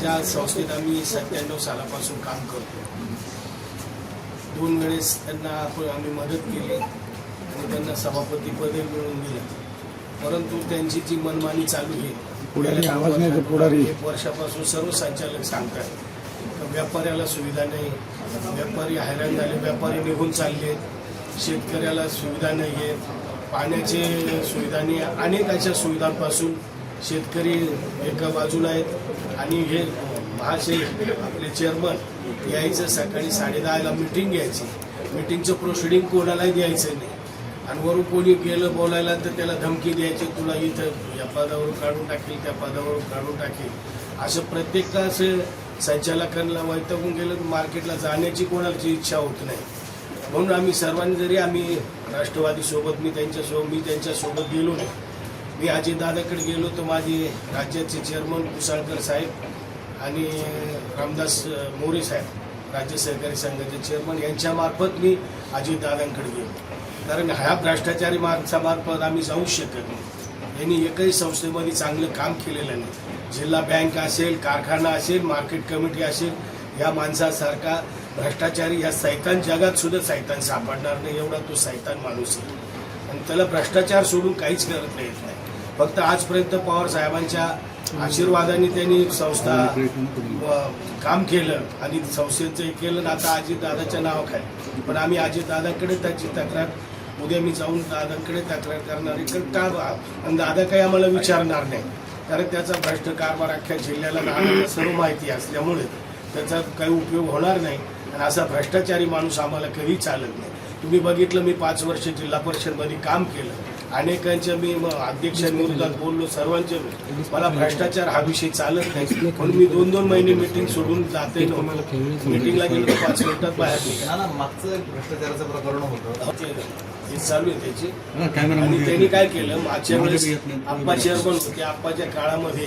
ज्या संस्थेत आम्ही सत्त्याण्णव सालापासून काम करतो. दोन वेळेस त्यांना आपण आम्ही मदत केली आणि त्यांना सभापतीपदे मिळवून दिलं. परंतु त्यांची जी मनमानी चालू आहे पुढारी. एक वर्षापासून सर्व संचालक सांगतात. व्यापाऱ्याला सुविधा नाही. व्यापारी हैराण झाले. व्यापारी निघून चालले. शेतकऱ्याला सुविधा नाही आहे पाण्याचे सुविधा नाही. अनेक अशा सुविधांपासून शेतकरी एका बाजूला आहेत. आणि हे महाशय आपले चेअरमन यायचं सकाळी साडेदहाला मिटिंग घ्यायची. मिटिंगचं प्रोसिडिंग कोणालाही द्यायचं नाही. आणि वरून कोणी गेलं बोलायला तर त्याला धमकी द्यायची तुला इथं या पदावरून काढून टाकेल त्या पदावरून काढून टाकेल. असं प्रत्येकाचं संचालकांना वैतागून गेलं तर मार्केटला जाण्याची कोणाची इच्छा होत नाही. म्हणून आम्ही सर्वांनी जरी आम्ही राष्ट्रवादीसोबत मी त्यांच्यासोबत मी त्यांच्यासोबत गेलो नाही मी अजितदादाकडे गेलो तर माझे राज्याचे चेअरमन कुसाळकर साहेब आणि रामदास मोरे साहेब राज्य सहकारी संघाचे चेअरमन यांच्यामार्फत मी अजितदादांकडे गेलो. कारण ह्या भ्रष्टाचारी माणसामार्फत आम्ही जाऊ शकत नाही. यांनी एकही संस्थेमध्ये चांगलं काम केलेलं नाही. जिल्हा बँक असेल कारखाना असेल मार्केट कमिटी असेल या माणसासारखा भ्रष्टाचारी या सैतान जगात सुद्धा सैतान सापडणार नाही एवढा तो सैतान माणूस आहे. आणि त्याला भ्रष्टाचार सोडून काहीच करत येत नाही फक्त आजपर्यंत पवार साहेबांच्या आशीर्वादाने त्यांनी संस्था काम केलं आणि संस्थेचं केलं. आणि आता अजितदादाच्या काय पण आम्ही अजितदादाकडे त्याची तक्रार उद्या मी जाऊन दादांकडे तक्रार करणार का आणि दादा काही आम्हाला विचारणार नाही. कारण त्याचा भ्रष्ट कारभार अख्ख्या जिल्ह्याला दादाला सर्व माहिती असल्यामुळे त्याचा काही उपयोग होणार नाही. आणि असा भ्रष्टाचारी माणूस आम्हाला कधी चालत नाही. तुम्ही बघितलं मी पाच वर्ष जिल्हा परिषदमध्ये काम केलं. अनेकांच्या मी म- अध्यक्षांविरोधात बोललो सर्वांच्या मला भ्रष्टाचार हा विषय चालत नाही. म्हणून मी दोन दोन महिने मिटिंग सोडून जाते मिटिंगला गेलो पाच मिनिटात बाहेर मागचं भ्रष्टाचाराचं प्रकरण होतं. हे चालू आहे त्याची. आणि त्यांनी काय केलं? मागच्या वेळेस आप्पा चेअरमन होते. आप्पाच्या काळामध्ये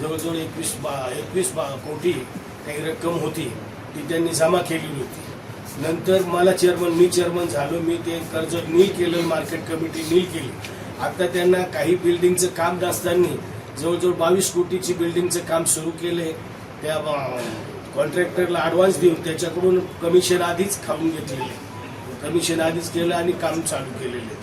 जवळजवळ एकवीस बा एकवीस बा कोटी काही रक्कम होती. ती त्यांनी जमा केलेली होती. नंतर मला चेअरमन मी चेअरमन झालो मी ते कर्ज मी केलं मार्केट कमिटी नील केली. आता त्यांना काही बिल्डिंगचं काम नसताना जवळजवळ बावीस कोटीची बिल्डिंगचं काम सुरू केले त्या कॉन्ट्रॅक्टरला ॲडव्हान्स देऊन त्याच्याकडून कमिशन आधीच खाऊन घेतलेले कमिशन आधीच केलं आणि काम चालू केलेले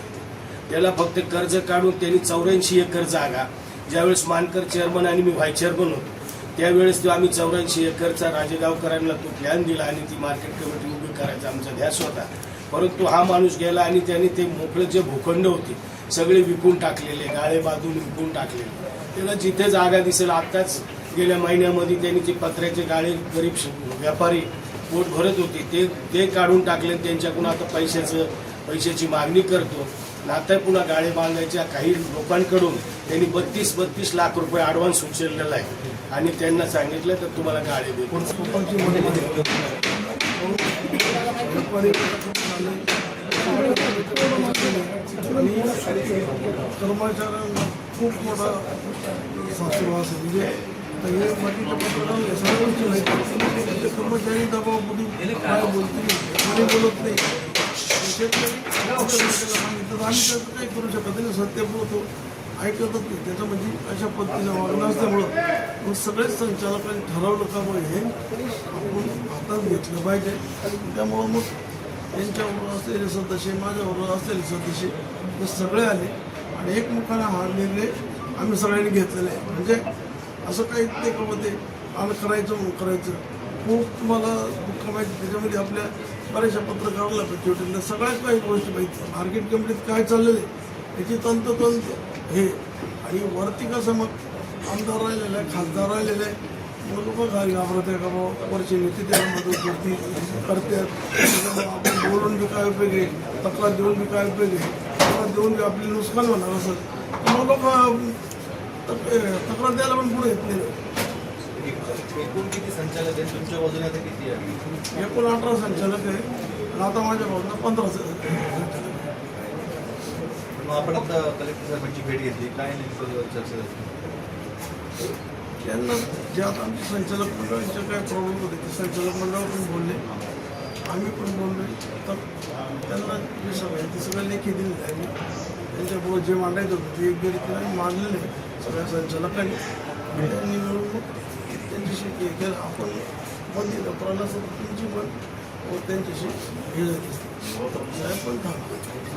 त्याला फक्त कर्ज काढून त्यांनी चौऱ्याऐंशी एकर जागा ज्यावेळेस मानकर चेअरमन आणि मी व्हाईस चेअरमन होतो त्यावेळेस तो आम्ही चौऱ्याऐंशी एकरचा राजेगावकरांना तो प्लॅन दिला आणि ती मार्केट कमिटी करायचा आमचा ध्यास होता. परंतु हा माणूस गेला आणि त्याने ते मोकळे जे भूखंड होते सगळे विकून टाकलेले गाळे बांधून विकून टाकलेले. त्याला जिथे जागा दिसेल आत्ताच गेल्या महिन्यामध्ये त्यांनी ते पत्र्याचे गाळे गरीब व्यापारी पोट भरत होते. ते ते काढून टाकले त्यांच्याकडून आता पैशाचं पैशाची मागणी करतो. नाता आता पुन्हा गाळे बांधायच्या काही लोकांकडून त्यांनी बत्तीस बत्तीस लाख रुपये ॲडव्हान्स उचललेला आहे. आणि त्यांना सांगितलं तर तुम्हाला गाळे देतो कर्मचाऱ्यांना खूप मोठा सासूवास आहे म्हणजे हे बाकीच्या पत्रकार या सगळ्या गोष्टी माहिती कर्मचारी दबावमध्ये काय बोलतील कोणी बोलत नाही शेतकरी सांगितलं तर आम्ही त्याचं काही करू शकत नाही सत्य बोलतो ऐकतच नाही. त्याचं म्हणजे अशा पद्धतीनं वागणं असल्यामुळं मग सगळेच संचालकांनी ठरवलं का मग हे आपण हातात घेतलं पाहिजे. त्यामुळं मग त्यांच्याबरोबर असलेले सदस्य माझ्याबरोबर असलेले सदस्य हे सगळे आले आणि एकमेकांना हा निर्णय आम्ही सगळ्यांनी घेतलेला आहे. म्हणजे असं काही ते का ते आम्ही करायचं म्हणून करायचं. खूप तुम्हाला दुःख माहिती त्याच्यामध्ये आपल्या बऱ्याचशा पत्रकाराला भेटी होतील सगळ्याच काही गोष्टी माहिती. मार्केट कमिटीत काय चाललेलं आहे? याची तंतोतंत हे. आणि वरती कसं मग आमदार राहिलेलं आहे खासदार राहिलेलं आहे मग लोक घाल घाबरत आहे का बाबा वरची नीती त्याला मदत करते करतात. आपण बोलून बी काय उपयोग आहे? तक्रार देऊन बी काय उपयोग आहे? तक्रार देऊन बी आपली नुकसान होणार असं. मग लोक तक्रार द्यायला पण पुढे येत नाही. एकूण किती संचालक आहेत? तुमच्या बाजूने आता किती आहे? एकूण अठरा संचालक आहे आणि आता माझ्या बाजूला पंधरा आहे. आपण आता कलेक्टर साहेबांची भेट घेतली. काय नेमकं चर्चा झाली. त्यांना जे आता आमचे संचालक मंडळाचे काय प्रॉब्लेम होते ते संचालक मंडळ पण बोलले. आम्ही पण बोललो तर त्यांना जे सगळं आहे ते सगळं लेखी आहे. मी त्यांच्याबरोबर जे मांडायचं होतं ते योग्य रीतीने आम्ही मांडलेलं आहे. सगळ्या संचालकांनी. त्यांनी मिळून त्यांच्याशी हे केलं. आपण पण दिलं. प्रल्हाद तुमची पण व त्यांच्याशी हे झाली. साहेब पण थांबा